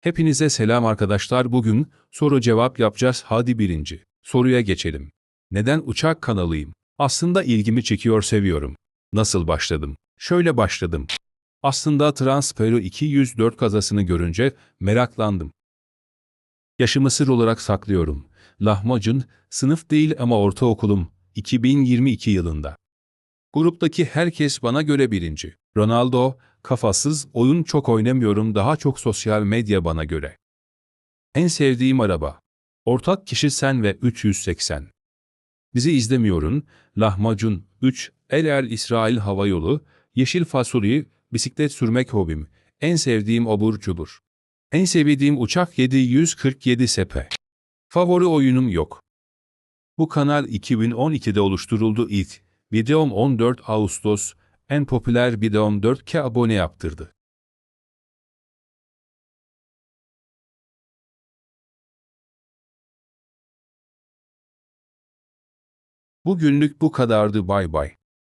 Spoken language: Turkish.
Hepinize selam arkadaşlar. Bugün soru cevap yapacağız. Hadi birinci soruya geçelim. Neden uçak kanalıyım? Aslında ilgimi çekiyor seviyorum. Nasıl başladım? Şöyle başladım. Aslında Transpero 204 kazasını görünce meraklandım. Yaşımı sır olarak saklıyorum. Lahmacun, sınıf değil ama ortaokulum, 2022 yılında. Gruptaki herkes bana göre birinci. Ronaldo, kafasız, oyun çok oynamıyorum, daha çok sosyal medya bana göre. En sevdiğim araba. Ortak kişi sen ve 380. Bizi izlemiyorsun, lahmacun, 3, El El İsrail Hava Yolu, yeşil fasulye, bisiklet sürmek hobim, en sevdiğim obur cubur. En sevdiğim uçak 747 sepe. Favori oyunum yok. Bu kanal 2012'de oluşturuldu ilk. Videom 14 Ağustos, en popüler videom 4K abone yaptırdı. Bugünlük bu kadardı bay bay.